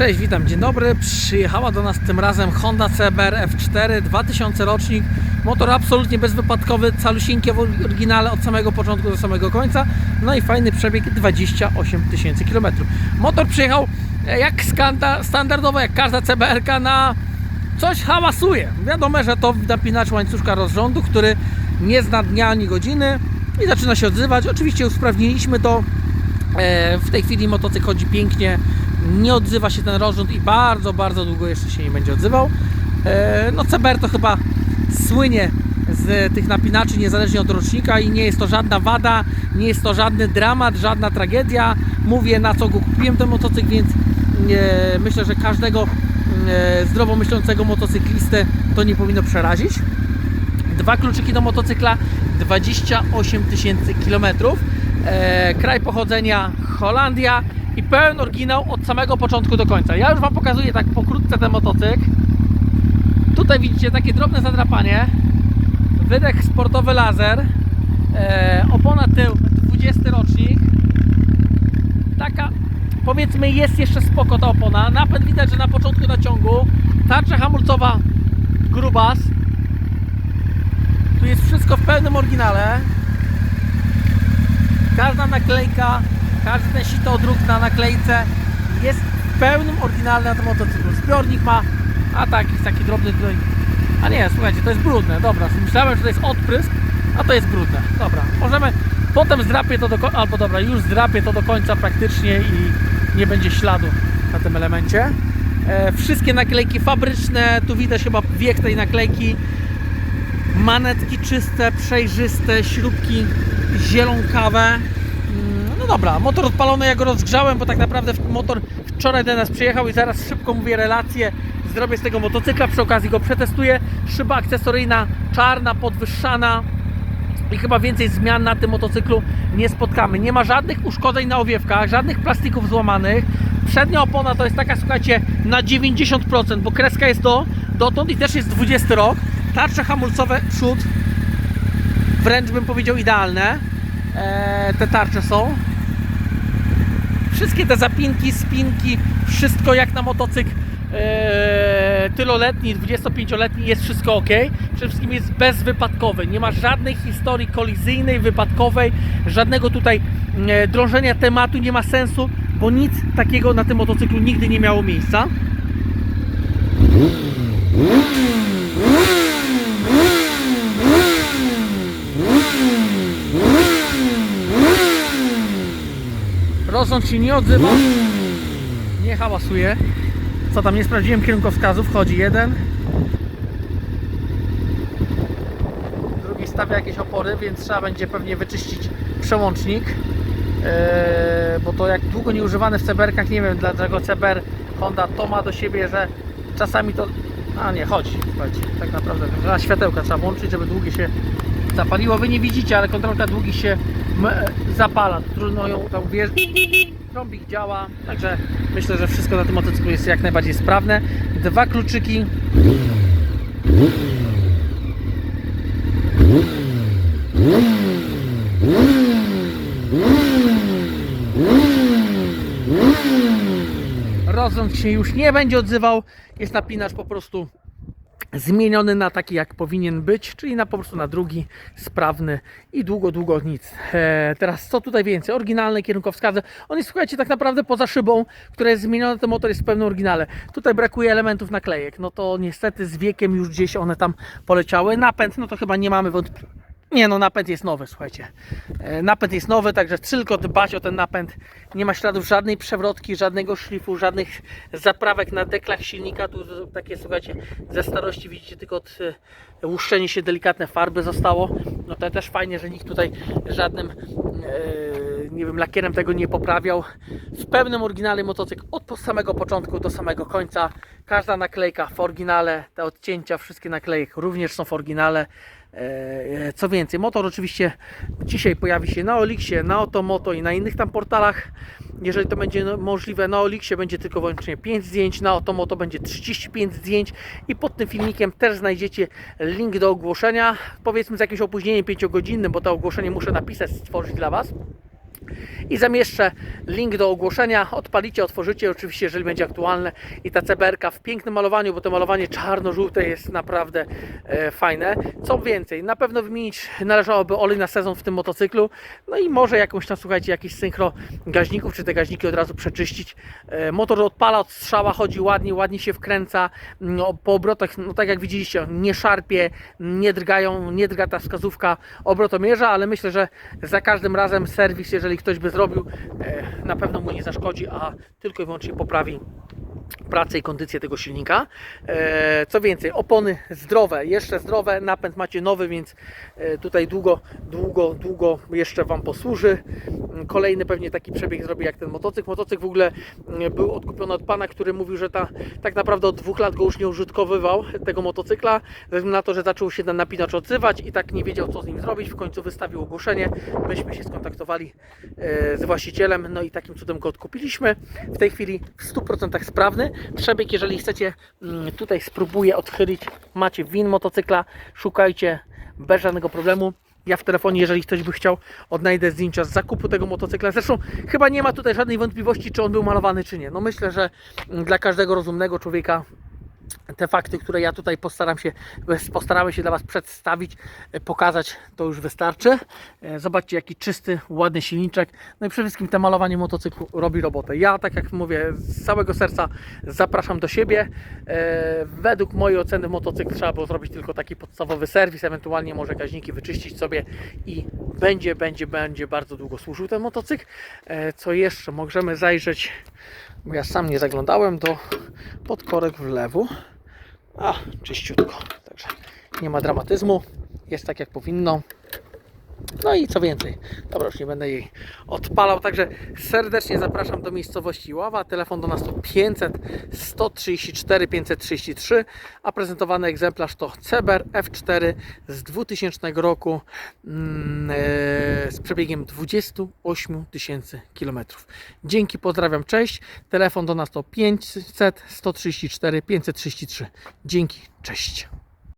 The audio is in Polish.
Cześć, witam, dzień dobry. Przyjechała do nas tym razem Honda CBR F4 2000 rocznik. Motor absolutnie bezwypadkowy, calusieńkie w oryginale od samego początku do samego końca. No i fajny przebieg 28 tysięcy km. Motor przyjechał e, jak skanda, standardowo, jak każda CBR na coś hałasuje. Wiadomo, że to napinacz łańcuszka rozrządu, który nie zna dnia ani godziny i zaczyna się odzywać. Oczywiście usprawniliśmy to. E, W tej chwili motocykl chodzi pięknie, nie odzywa się ten rozrząd i bardzo, bardzo długo jeszcze się nie będzie odzywał. E, No CBR to chyba słynie z tych napinaczy niezależnie od rocznika i nie jest to żadna wada, nie jest to żadny dramat, żadna tragedia. Mówię na co go kupiłem ten motocykl, więc e, myślę, że każdego e, zdrowo myślącego motocyklistę to nie powinno przerazić. Dwa kluczyki do motocykla, 28 tysięcy kilometrów. Kraj pochodzenia Holandia i pełen oryginał od samego początku do końca. Ja już Wam pokazuję tak pokrótce ten motocykl. Tutaj widzicie takie drobne zadrapanie. Wydech sportowy laser. E, opona tył 20 rocznik. Taka powiedzmy jest jeszcze spoko ta opona. Napęd widać, że na początku naciągu. Tarcza hamulcowa grubas. Tu jest wszystko w pełnym oryginale. Każda naklejka, każdy ten sitodruk na naklejce jest pełnym oryginale na motocyklu. Zbiornik ma, a tak, jest taki drobny tutaj. A nie, słuchajcie, to jest brudne. Dobra, myślałem, że to jest odprysk, a to jest brudne. Dobra, możemy, potem zdrapię to do końca, albo dobra, już zdrapię to do końca praktycznie i nie będzie śladu na tym elemencie. E, wszystkie naklejki fabryczne, tu widać chyba wiek tej naklejki manetki czyste, przejrzyste, śrubki zielonkawe. Dobra, motor odpalony, ja go rozgrzałem, bo tak naprawdę motor wczoraj do nas przyjechał i zaraz szybko mówię relację. Zrobię z tego motocykla, przy okazji go przetestuję. Szyba akcesoryjna, czarna, podwyższana i chyba więcej zmian na tym motocyklu nie spotkamy. Nie ma żadnych uszkodzeń na owiewkach, żadnych plastików złamanych. Przednia opona to jest taka, słuchajcie, na 90%, bo kreska jest do, dotąd i też jest 20 rok. Tarcze hamulcowe przód, wręcz bym powiedział idealne. Eee, te tarcze są. Wszystkie te zapinki, spinki, wszystko jak na motocykl eee, tyloletni, 25-letni jest wszystko ok. Przede wszystkim jest bezwypadkowy. Nie ma żadnej historii kolizyjnej, wypadkowej, żadnego tutaj e, drążenia tematu, nie ma sensu, bo nic takiego na tym motocyklu nigdy nie miało miejsca. Rozrząd się nie odzywa, nie hałasuje. Co tam, nie sprawdziłem kierunkowskazów, wchodzi jeden. Drugi stawia jakieś opory, więc trzeba będzie pewnie wyczyścić przełącznik. Eee, bo to jak długo nieużywane w CBR-kach, nie wiem dlaczego CBR Honda to ma do siebie, że czasami to... A nie, chodzi, tak naprawdę. A światełka trzeba włączyć, żeby długie się zapaliło. Wy nie widzicie, ale kontrolka długi się zapala. Trudno ją tam wierzyć. Trąbik działa, także myślę, że wszystko na tym motocyklu jest jak najbardziej sprawne. Dwa kluczyki. Rozrząd się już nie będzie odzywał. Jest napinacz po prostu zmieniony na taki jak powinien być, czyli na po prostu na drugi, sprawny i długo, długo nic. E, teraz co tutaj więcej? Oryginalne kierunkowskazy. On jest, słuchajcie, tak naprawdę poza szybą, która jest zmieniona, ten motor jest w pełnym oryginale. Tutaj brakuje elementów naklejek. No to niestety z wiekiem już gdzieś one tam poleciały. Napęd, no to chyba nie mamy wątpliwości. Nie no, napęd jest nowy, słuchajcie. E, Napęd jest nowy, także tylko dbać o ten napęd. Nie ma śladów żadnej przewrotki, żadnego szlifu, żadnych zaprawek na deklach silnika. Tu takie, słuchajcie, ze starości widzicie tylko od e, łuszczenie się delikatne farby zostało. No to też fajnie, że nikt tutaj żadnym, e, nie wiem, lakierem tego nie poprawiał. W pełnym oryginale motocykl od samego początku do samego końca. Każda naklejka w oryginale, te odcięcia, wszystkie naklejek również są w oryginale. E, Co więcej, motor oczywiście dzisiaj pojawi się na Olixie, na Otomoto i na innych tam portalach. Jeżeli to będzie no- możliwe, na Olixie będzie tylko wyłącznie 5 zdjęć, na Otomoto będzie 35 zdjęć i pod tym filmikiem też znajdziecie link do ogłoszenia. Powiedzmy z jakimś opóźnieniem 5-godzinnym, bo to ogłoszenie muszę napisać, stworzyć dla Was. I zamieszczę link do ogłoszenia. Odpalicie, otworzycie, oczywiście, jeżeli będzie aktualne. I ta CBR-ka w pięknym malowaniu, bo to malowanie czarno-żółte jest naprawdę e, fajne. Co więcej, na pewno wymienić należałoby olej na sezon w tym motocyklu. No i może jakąś tam, słuchajcie, jakiś synchro gaźników, czy te gaźniki od razu przeczyścić. E, motor odpala od strzała, chodzi ładnie, ładnie się wkręca. No, po obrotach, no tak jak widzieliście, nie szarpie, nie drgają, nie drga ta wskazówka obrotomierza, ale myślę, że za każdym razem serwis, jeżeli ktoś by zrobił, e, na pewno mu nie zaszkodzi, a tylko i wyłącznie poprawi pracę i kondycję tego silnika. E, Co więcej, opony zdrowe, jeszcze zdrowe, napęd macie nowy, więc e, tutaj długo, długo, długo jeszcze Wam posłuży. Kolejny pewnie taki przebieg zrobi jak ten motocykl. Motocykl w ogóle mm, był odkupiony od pana, który mówił, że ta, tak naprawdę od dwóch lat go już nie użytkowywał, tego motocykla, ze względu na to, że zaczął się ten napinacz odzywać i tak nie wiedział co z nim zrobić. W końcu wystawił ogłoszenie. Myśmy się skontaktowali e, z właścicielem, no i takim cudem go odkupiliśmy. W tej chwili w 100% sprawny. Przebieg, jeżeli chcecie, mm, tutaj spróbuję odchylić. Macie win motocykla, szukajcie bez żadnego problemu. Ja w telefonie, jeżeli ktoś by chciał, odnajdę zdjęcia z zakupu tego motocykla. Zresztą chyba nie ma tutaj żadnej wątpliwości, czy on był malowany, czy nie. No myślę, że dla każdego rozumnego człowieka te fakty, które ja tutaj postaram się, postaramy się dla Was przedstawić, e, pokazać, to już wystarczy. E, Zobaczcie, jaki czysty, ładny silniczek. No i przede wszystkim te malowanie motocyklu robi robotę. Ja, tak jak mówię, z całego serca zapraszam do siebie. E, Według mojej oceny motocykl trzeba było zrobić tylko taki podstawowy serwis, ewentualnie może gaźniki wyczyścić sobie i będzie, będzie, będzie bardzo długo służył ten motocykl. Co jeszcze? Możemy zajrzeć, bo ja sam nie zaglądałem do podkorek w lewo. A, czyściutko. Także nie ma dramatyzmu. Jest tak jak powinno. No i co więcej, dobra, już nie będę jej odpalał, także serdecznie zapraszam do miejscowości Ława. Telefon do nas to 500 134 533, a prezentowany egzemplarz to CBR F4 z 2000 roku mm, e, z przebiegiem 28 tysięcy kilometrów. Dzięki, pozdrawiam, cześć. Telefon do nas to 500 134 533. Dzięki, cześć.